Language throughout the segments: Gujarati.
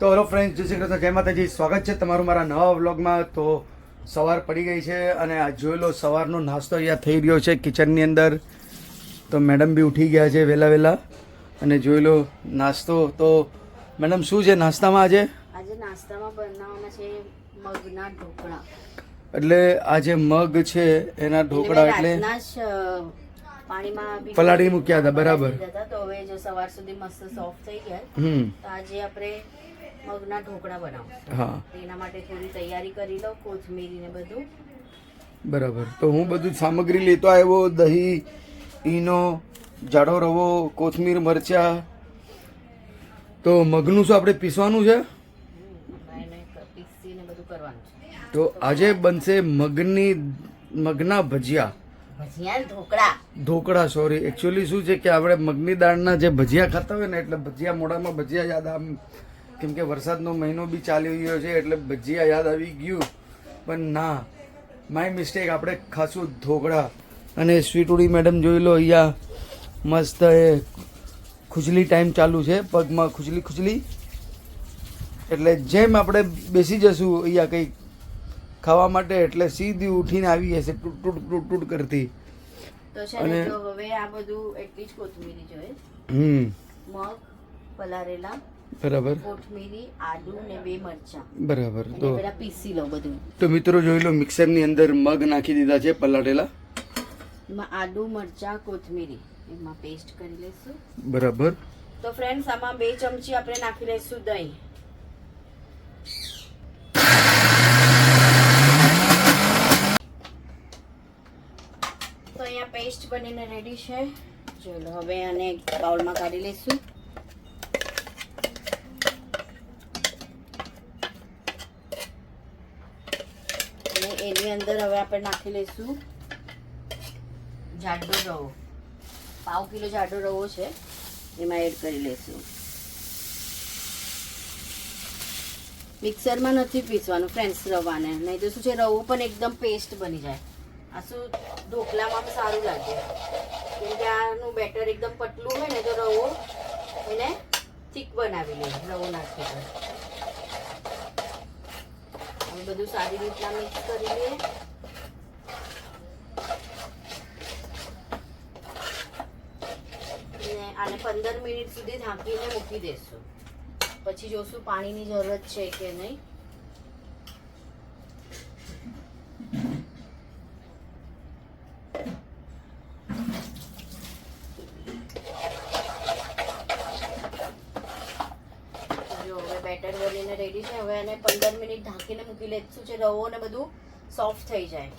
તો હેલો ફ્રેન્ડ જય શ્રી કૃષ્ણ જય માતાજી સ્વાગત છે તમારું મારા નવા વ્લોગમાં. તો સવાર પડી ગઈ છે અને આ જોઈ લો સવારનો નાસ્તો અહીંયા થઈ રહ્યો છે કિચનની અંદર. તો મેડમ બી ઉઠી ગયા છે વહેલા વહેલા. અને જોઈ લો નાસ્તો. તો મેડમ શું છે નાસ્તામાં આજે? આજે નાસ્તામાં બનાવવાના છે મગના ઢોકળા. એટલે આ જે મગ છે એના ઢોકળા એટલે પાણીમાં પલાળી મૂક્યા હતા, બરાબર. તો હવે જો સવાર સુધી મસ્ત સોફ્ટ થઈ ગયા. તો આજે આપણે મગના ઢોકળા બનાવું. હા. એના માટે થોડી તૈયારી કરી લઉં કોથમીરી ને બધું. બરાબર. તો હું બધું સામગ્રી લેતો આવ્યો દહીં ઈનો જાડો રવો કોથમીર મરચા. તો મગનું શું આપણે પીસવાનું છે? તો આજે બનશે મગની મગના ભજીયા. ભજીયા ઢોકળા. ઢોકળા સોરી એકચ્યુઅલી શું છે કે આપણે મગની દાળના જે ભજીયા ખાતા હોય ને એટલે ભજીયા મોઢામાં ભજીયા યાદ આમ કેમ કે વરસાદનો મહિનો બી ચાલી રહ્યો છે એટલે ભજીયા યાદ આવી ગયું. પણ ના માય મિસ્ટેક આપણે ખાસું ઢોકળા અને સ્વીટુડી મેડમ જોઈ લો અહીંયા મસ્ત એ ખુજલી ટાઈમ ચાલુ છે પગમાં ખુજલી ખુજલી. એટલે જેમ આપણે બેસી જશું અહીંયા કંઈક ખાવા માટે એટલે સીધી ઉઠીને આવી જશે ટૂટ ટૂટ ટૂટ ટૂટ કરતી. અને- હવે આ બધું એટલી જ કોથમીરી જોઈએ. હમ. મગ પલારેલા બરાબર. કોથમીરી આદુ ને બે મરચા. બરાબર તો પેલા પીસી લો બધું. તો મિત્રો જોઈ લો મિક્સરની અંદર મગ નાખી દીધા છે પલાટેલા એમાં આદુ મરચા કોથમીરી. એમાં પેસ્ટ કરી લઈશું. બરાબર. તો ફ્રેન્ડ્સ આમાં બે ચમચી આપણે નાખી લઈશું દહીં. તો અહીંયા પેસ્ટ બનીને રેડી છે. ચલો હવે આને બાઉલમાં કાઢી લઈશું અને એની અંદર હવે આપણે નાખી લઈશું. જાડો રવો. પાવ કિલો જાડો રવો છે. એમાં એડ કરી લઈશું. મિક્સરમાં નથી પીસવાનું ફ્રેન્ડ્સ રવાને. નહીં તો શું છે, રવો પણ એકદમ પેસ્ટ બની જાય. આ શું, ઢોકલામાં સારું લાગે. કેમ કે આનું બેટર એકદમ પતલું હોય ને, તો રવો એને થીક બનાવી લે, રવો નાખી હવે બધું સારી રીતના મિક્સ કરી લઈએ. આને પંદર મિનિટ સુધી ઢાંકીને મૂકી દેશું. પછી જોશું પાણીની જરૂરત છે કે નહીં જો હવે બેટર રેડી છે. હવે એને પંદર મિનિટ ઢાંકીને મૂકી લેશું છે રવો ને બધું સોફ્ટ થઈ જાય.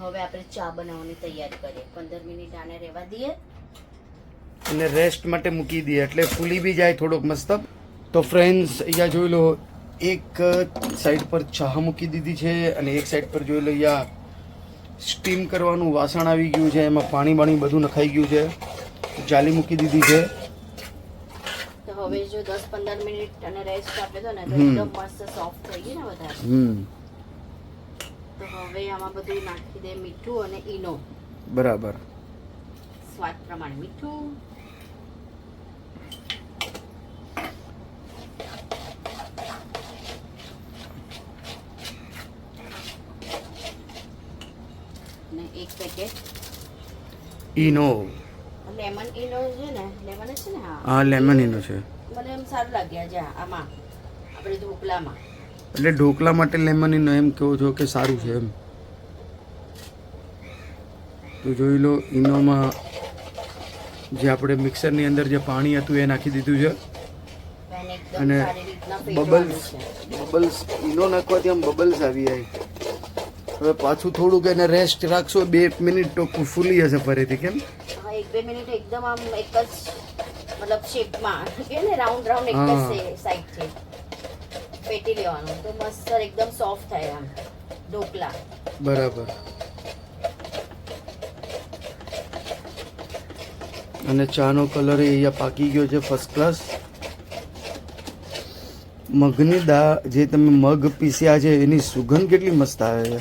હવે આપણે ચા બનાવવાની તૈયારી કરીએ. પંદર મિનિટ આને રહેવા દઈએ. અને રેસ્ટ માટે મૂકી દઈએ, એટલે ફૂલી બી જાય થોડોક મસ્ત. તો ફ્રેન્ડ્સ અહીંયા જોઈ લો, એક સાઈડ પર ચા મૂકી દીધી છે અને એક સાઈડ પર જોઈ લો, અહીંયા સ્ટીમ કરવાનું વાસણ આવી ગયું છે. એમાં પાણી બાણી બધું નખાઈ ગયું છે. જાલી મૂકી દીધી છે. હવે જો દસ પંદર મિનિટ અને રેસ્ટ આપે તો ને તો એકદમ મસ્ત સોફ્ટ થઈ ગઈ ને વધારે. હમ. તો હવે આમાં બધું નાખી દે મીઠું અને ઈનો. બરાબર. સ્વાદ પ્રમાણે મીઠું. ને એક પેકેટ ઈનો. લેમન ઇનો છે ને લેમન છે ને હા લેમન ઇનો છે. મને એમ સારું લાગ્યા છે આમાં આપણે ઢોકલામાં. એટલે ઢોકલા માટે લેમન ઇનો એમ કહો છો કે સારું છે એમ? તો જોઈ લો ઈનોમાં જે આપણે મિક્સરની અંદર જે પાણી હતું એ નાખી દીધું છે. અને બબલ્સ બબલ્સ ઈનો નાખવાથી આમ બબલ્સ આવી જાય. હવે પાછું થોડુંક એને રેસ્ટ રાખશો બે મિનિટ તો ફૂલી જશે ફરીથી કેમ? બે મિનિટ એકદમ આમ એક જ મતલબ શેપમાં કે ને રાઉન્ડ રાઉન્ડ એક. જ સાઈડથી પેટી લેવાનું. તો મસ્ત એકદમ સોફ્ટ થાય આમ. ઢોકલા. બરાબર. અને ચાનો કલર અહીંયા પાકી ગયો છે ફર્સ્ટ ક્લાસ મગની દાળ જે તમે મગ પીસ્યા છે એની સુગંધ કેટલી મસ્ત આવે છે.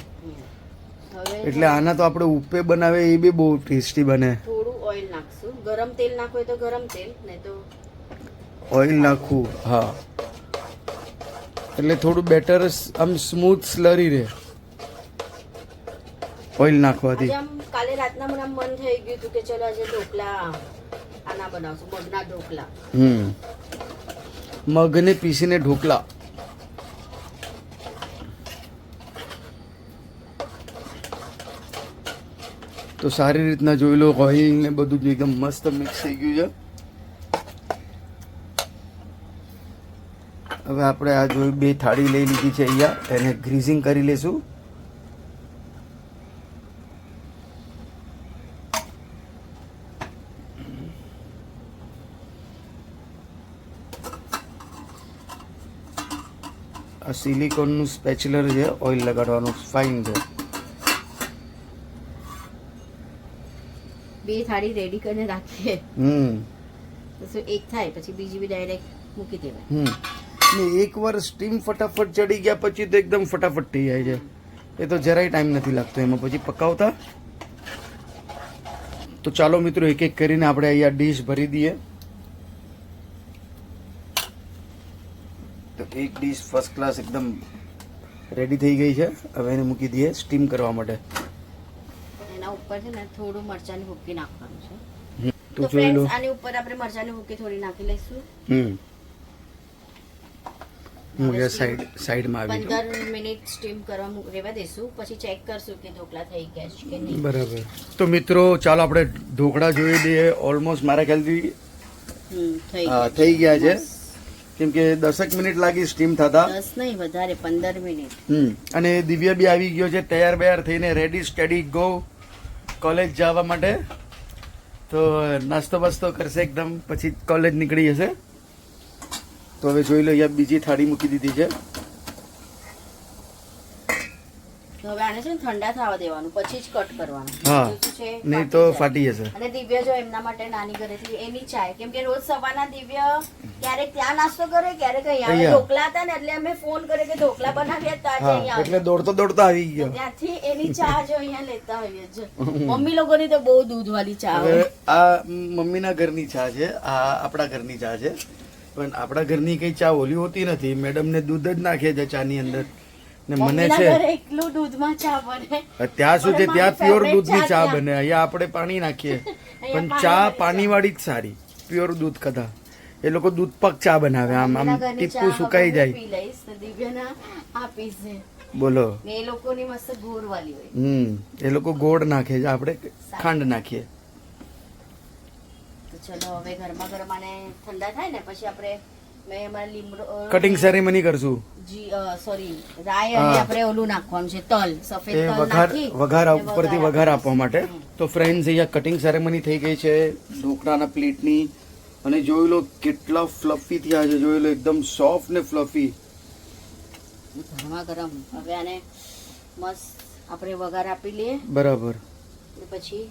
એટલે આના તો આપણે ઉપે બનાવે એ બી બહુ ટેસ્ટી બને થોડું ઓઇલ નાખશું નાખશું ગરમ તેલ નાખવું હોય તો ગરમ તેલ નહીં તો ઓઇલ નાખવું. હા. એટલે થોડું બેટર આમ સ્મૂથ સ્લરી રહે. ઓઇલ નાખવાથી. આમ કાલે રાતના મને આમ મન થઈ ગયું હતું કે ચલો આજે ઢોકળા આના બનાવશું મગના ઢોકળા હમ. મગને પીસીને ઢોકલા. તો સારી રીતના જોઈ લો ઓઇલ ને બધું જ એકદમ મસ્ત મિક્સ થઈ ગયું છે. હવે આપણે આ જોઈ બે થાળી લઈ લીધી છે અહીંયા. એને ગ્રીઝિંગ કરી લેશું. આ સિલિકોનનું સ્પેચ્યુલર છે ઓઇલ લગાડવાનું ફાઇન છે. બે થાળી રેડી કરીને રાખીએ. હમ. પછી એક થાય પછી બીજી બી ડાયરેક્ટ મૂકી દેવાય. હમ. ને એકવાર સ્ટીમ ફટાફટ ચડી ગયા પછી તો એકદમ ફટાફટ થઈ જાય છે. એ તો જરાય ટાઈમ નથી લાગતો એમાં. પછી પકાવતા? તો ચાલો મિત્રો એક એક કરીને આપણે અહીંયા ડીશ ભરી દઈએ. તો એક ડીશ ફર્સ્ટ ક્લાસ એકદમ રેડી થઈ ગઈ છે. હવે એને મૂકી દઈએ સ્ટીમ કરવા માટે. ઉપર છે ને થોડું મરચાંની ભૂકી નાખવાનું છે. તો ફ્રેન્ડ્સ આની ઉપર આપણે મરચાંની ભૂકી થોડી નાખી લઈશું. હમ. હું સાઈડ સાઈડમાં આવી જાઉં. પંદર મિનિટ સ્ટીમ કરવા રહેવા દઈશું. પછી ચેક કરશું કે ઢોકળા થઈ ગયા છે કે નહીં. બરાબર. તો મિત્રો ચાલો આપણે ઢોકળા જોઈ દઈએ ઓલમોસ્ટ મારા ખ્યાલથી હમ, થઈ ગયા થઈ ગયા છે. કેમ કે દસક મિનિટ લાગી સ્ટીમ થતા. દસ નહીં વધારે પંદર મિનિટ. હમ. અને દિવ્ય બી આવી ગયો છે તૈયાર બૈયાર થઈને રેડી સ્ટડી ગો કોલેજ જવા માટે. તો નાસ્તો બાસ્તો કરશે એકદમ, પછી કોલેજ નીકળી જશે. તો હવે જોઈ લો અહીંયા બીજી થાળી મૂકી દીધી છે. હવે આને છે ને ઠંડા થવા દેવાનું પછી જ કટ કરવાનું. હા. નહીં તો ફાટી જશે. અને દિવ્ય જો એમના માટે નાની ઘરેથી એની ચાય. કેમ કે રોજ સવારના દિવ્ય ક્યારેક ત્યાં નાસ્તો કરે ક્યારેક અહીંયા ઢોકલા હતા ને એટલે અમે ફોન કર્યો કે ઢોકલા બનાવ્યા હતા અહીંયા એટલે દોડતો દોડતો આવી ગયો. ત્યાંથી એની ચા જો અહીંયા લેતા હોઈએ છે. મમ્મી લોકોની તો બહુ દૂધ વાળી ચા આ મમ્મીના ઘરની ચા છે આ આપણા ઘરની ચા છે. પણ આપણા ઘરની કઈ ચા ઓલી હોતી નથી. મેડમને દૂધ જ નાખે છે ચાની અંદર. ને મને છે દૂધમાં ચા બને. ત્યાં શું છે ત્યાં પ્યોર દૂધની ચા બને. અહીંયા આપણે પાણી નાખીએ. પણ ચા વાળી પાણીવાળી જ સારી. પ્યોર દૂધ કદા. એ લોકો દૂધ પાક ચા બનાવે. આમ આમ ટીપું સુકાઈ જાય. બોલો. એ લોકોની મસ્ત ગોળ વાળી હોય. હમ. એ લોકો ગોળ નાખે છે. આપણે ખાંડ નાખીએ. તો ચલો હવે ગરમા ગરમ ને ઠંડા થાય ને પછી આપણે મેં અમારા લીમડો કટિંગ સેરેમની કરશું. જી સોરી રાય અને આપણે ઓલું નાખવાનું છે તલ. સફેદ તલ નાખી વઘાર ઉપરથી વઘાર આપવા માટે. તો ફ્રેન્ડ્સ અહીંયા કટિંગ સેરેમની થઈ ગઈ છે ઢોકળાના પ્લેટની અને જોઈ લો કેટલા ફ્લફી થયા છે જોઈ લો એકદમ સોફ્ટ ને ફ્લફી ગરમા ગરમ. હવે આને મસ્ત આપણે વઘાર આપી લઈએ. બરાબર. પછી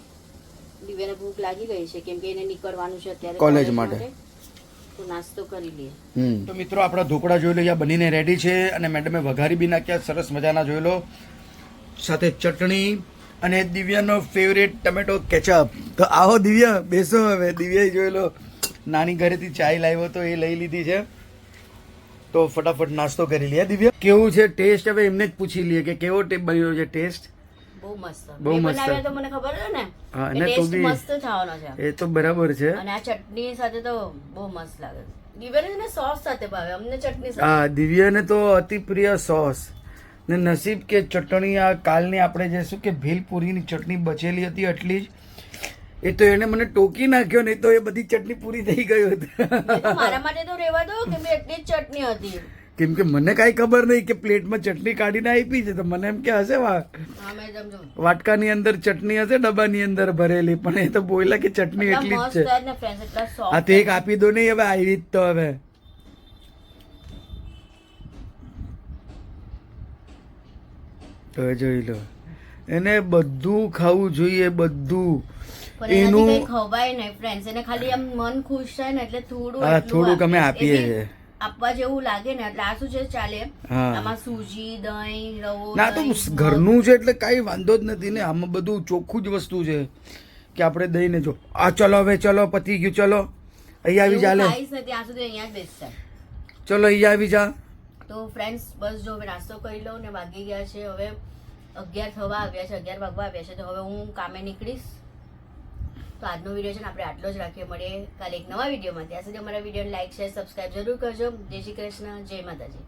દિવ્યાને ભૂખ લાગી ગઈ છે કેમ કે એને નીકળવાનું છે અત્યારે કોલેજ માટે. તો નાસ્તો કરી લઈએ. તો મિત્રો આપણા ઢોકળા જોઈ લો અહીંયા બનીને રેડી છે અને મેડમે વઘારી બી નાખ્યા સરસ મજાના જોઈ લો. સાથે ચટણી અને દિવ્યાનો ફેવરેટ ટમેટો કેચઅપ તો આવો દિવ્યા બેસો હવે. દિવ્યાએ જોઈ લો નાની ઘરેથી ચાય લાવ્યો તો એ લઈ લીધી છે. તો ફટાફટ નાસ્તો કરી લઈએ. દિવ્ય કેવું છે? ટેસ્ટ હવે એમને જ પૂછી લઈએ કે કેવો ટેપ બન્યો છે ટેસ્ટ બહુ મસ્ત. બહુ મસ્ત. તો મને ખબર છે ને હા, એને તો બી- મસ્ત થવાનો છે. એ તો બરાબર છે. અને આ ચટણી સાથે તો બહુ મસ્ત લાગે દિવ્યાને સોસ સાથે ભાવે અમને ચટણી સાથે. હા દિવ્યાને તો અતિ પ્રિય સોસ ને નસીબ કે ચટણી આ કાલની આપણે જે શું કે ભેલપુરીની ચટણી બચેલી હતી એટલી જ એ તો એને મને ટોકી નાખ્યો નહીં તો એ બધી ચટણી પૂરી થઈ ગઈ હતી. તો મારા માટે તો રહેવા દો કે એટલી જ ચટણી હતી. કેમ કે મને કાંઈ ખબર નહીં કે પ્લેટમાં ચટણી કાઢીને આપી છે તો મને એમ કે હશે વાટકાની અંદર ચટણી હશે ડબ્બાની અંદર ભરેલી પણ એ તો બોયલા કે ચટણી એટલી જ છે. આ તો એક આપી દો નહીં હવે આવી જ તો હવે. તો જોઈ લો. એને બધું ખાવું જોઈએ બધું. એનું ખવાય નહીં ફ્રેન્ડ્સ એને ખાલી આમ મન ખુશ થાય ને એટલે થોડું થોડુંક અમે આપીએ. છીએ. આપવા જેવું લાગે ને એટલે આ શું છે ચાલે? આમાં સૂજી દહીં રવો ના તો ઘરનું છે એટલે કાંઈ વાંધો જ નથી ને આમાં બધું ચોખ્ખું જ વસ્તુ છે કે આપણે દઈને જો આ ચલો હવે ચલો પતી ગયું ચલો. અહીંયા આવી જા લે. ત્યાં સુધી અહીંયા જ બેસશે. ચલો અહીંયા આવી જા. તો ફ્રેન્ડ્સ બસ જો હવે નાસ્તો કરી લઉં ને વાગી ગયા છે હવે અગિયાર થવા આવ્યા છે અગિયાર વાગવા આવ્યા છે તો હવે હું કામે નીકળીશ. તો આજનો વીડિયો છે ને આપણે આટલો જ રાખીએ મળીએ કાલે એક નવા વિડીયોમાં. ત્યાં સુધી અમારા વિડીયોને લાઈક શેર સબસ્ક્રાઈબ જરૂર કરજો. જય શ્રી કૃષ્ણ. જય માતાજી.